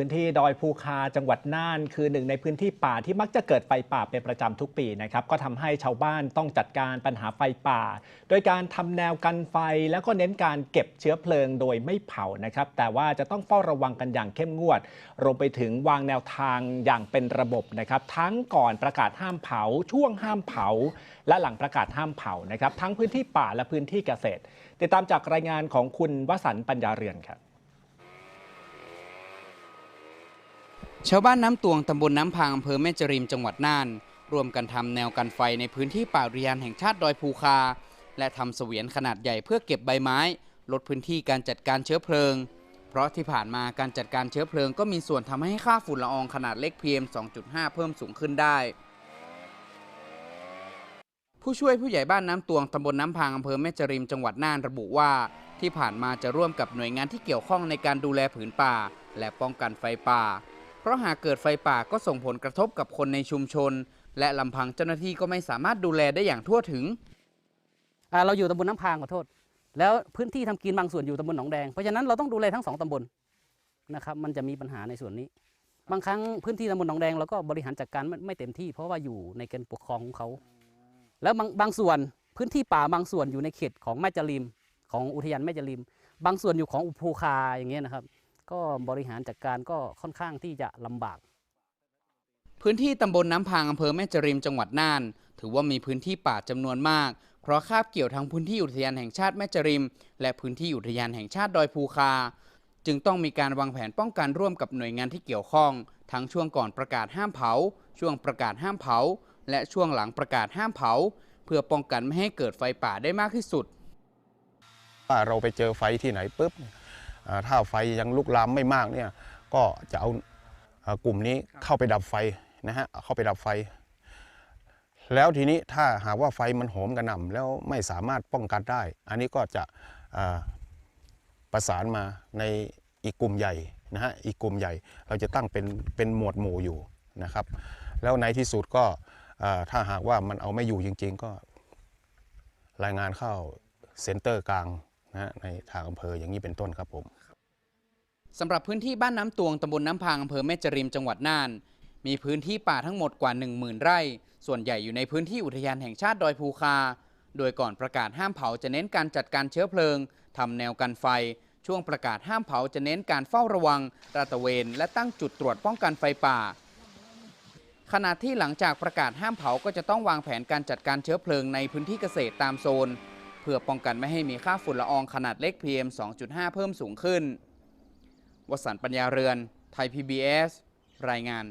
พื้นที่ดอยภูคาจังหวัดน่าน คือหนึ่งในพื้นที่ป่าที่มักจะเกิดไฟป่าเป็นประจำทุกปีนะครับก็ทำให้ชาวบ้านต้องจัดการปัญหาไฟป่า โดยการทำแนวกันไฟ แล้วก็เน้นการเก็บเชื้อเพลิงโดยไม่เผานะครับแต่ว่าจะต้องเฝ้าระวังกันอย่างเข้มงวด รวมไปถึงวางแนวทางอย่างเป็นระบบนะครับทั้งก่อนประกาศห้ามเผา ช่วงห้ามเผา และหลังประกาศห้ามเผานะครับทั้งพื้นที่ป่าและพื้นที่เกษตร ติดตามจากรายงานของคุณวสันต์ปัญญาเรือนครับ ชาวบ้านน้ำตวงตำบลน้ำพางอำเภอแม่จริมจังหวัดน่าน ร่วมกันทำแนวกันไฟในพื้นที่ป่าอุทยานแห่งชาติดอยภูคา และทำเสวียนขนาดใหญ่เพื่อเก็บใบไม้ ลดพื้นที่การจัดการเชื้อเพลิง เพราะที่ผ่านมาการจัดการเชื้อเพลิงก็มีส่วนทำให้ค่าฝุ่นละอองขนาดเล็ก PM 2.5 เพิ่มสูงขึ้นได้ ผู้ช่วยผู้ใหญ่บ้านน้ำตวงตำบลน้ำพางอำเภอแม่จริมจังหวัดน่านระบุว่า ที่ผ่านมาจะร่วมกับหน่วยงานที่เกี่ยวข้องในการดูแลผืนป่า และป้องกันไฟป่า ราะหากเกิดไฟป่าก็ส่งผลกระทบกับคนในชุมชน และลำพังเจ้าหน้าที่ก็ไม่สามารถดูแลได้อย่างทั่วถึง อ่าเราอยู่ตำบลน้ำพางขอโทษ แล้วพื้นที่ทำกินบางส่วนอยู่ตำบลหนองแดง เพราะฉะนั้นเราต้องดูแลทั้งสองตำบลนะครับ มันจะมีปัญหาในส่วนนี้ บางครั้งพื้นที่ตำบลหนองแดงเราก็บริหารจัดการไม่ไม่เต็มที่ เพราะว่าอยู่ในเการปกครองของเขา แล้วบางบางส่วนพื้นที่ป่าบางส่วนอยู่ในเขตของแม่จริมของอุทยานแม่จริม บางส่วนอยู่ของอุภูคาอย่างเงี้ยนะครับ ก็บริหารจัดการก็ค่อนข้างที่จะลำบาก พื้นที่ตำบลน้ำพางอำเภอแม่จริมจังหวัดน่าน ถือว่ามีพื้นที่ป่าจำนวนมาก เพราะคาบเกี่ยวทั้งพื้นที่อุทยานแห่งชาติแม่จริม และพื้นที่อุทยานแห่งชาติดอยภูคา จึงต้องมีการวางแผนป้องกันร่วมกับหน่วยงานที่เกี่ยวข้อง ทั้งช่วงก่อนประกาศห้ามเผา ช่วงประกาศห้ามเผา และช่วงหลังประกาศห้ามเผา เพื่อป้องกันไม่ให้เกิดไฟป่าได้มากที่สุด ว่าเราไปเจอไฟที่ไหนปุ๊บเนี่ยอ่า ถ้าไฟยังลุกลามไม่มากเนี่ยก็จะเอากลุ่มนี้เข้าไปดับไฟนะฮะเข้าไปดับไฟ แล้วทีนี้ถ้าหากว่าไฟมันโหมกระหน่ำแล้วไม่สามารถป้องกันได้ อันนี้ก็จะประสานมาในอีกกลุ่มใหญ่นะฮะอีกกลุ่มใหญ่เราจะตั้งเป็นเป็นหมวดหมู่อยู่นะครับ แล้วในที่สุดก็ถ้าหากว่ามันเอาไม่อยู่จริง ๆ ก็รายงานเข้าเซ็นเตอร์กลาง นะฮะในทางอำเภออย่างนี้เป็นต้นครับผมสำหรับพื้นที่บ้านน้ำตวงตำบลน้ำพางอำเภอแม่จริมจังหวัดน่าน มีพื้นที่ป่าทั้งหมดกว่า 10,000 ไร่ ส่วนใหญ่อยู่ในพื้นที่อุทยานแห่งชาติดอยภูคา โดยก่อนประกาศห้ามเผาจะเน้นการจัดการเชื้อเพลิงทำแนวกันไฟ ช่วงประกาศห้ามเผาจะเน้นการเฝ้าระวังราตะเวนและตั้งจุดตรวจป้องกันไฟป่า ขณะที่หลังจากประกาศห้ามเผาก็จะต้องวางแผนการจัดการเชื้อเพลิงในพื้นที่เกษตรตามโซน พื่อป้องกันไม่ให้มีค่าฝุ่นละอองขนาดเล็ก PM 2.5 เพิ่มสูงขึ้น วสันต์ปัญญาเรือน ไทย PBS รายงาน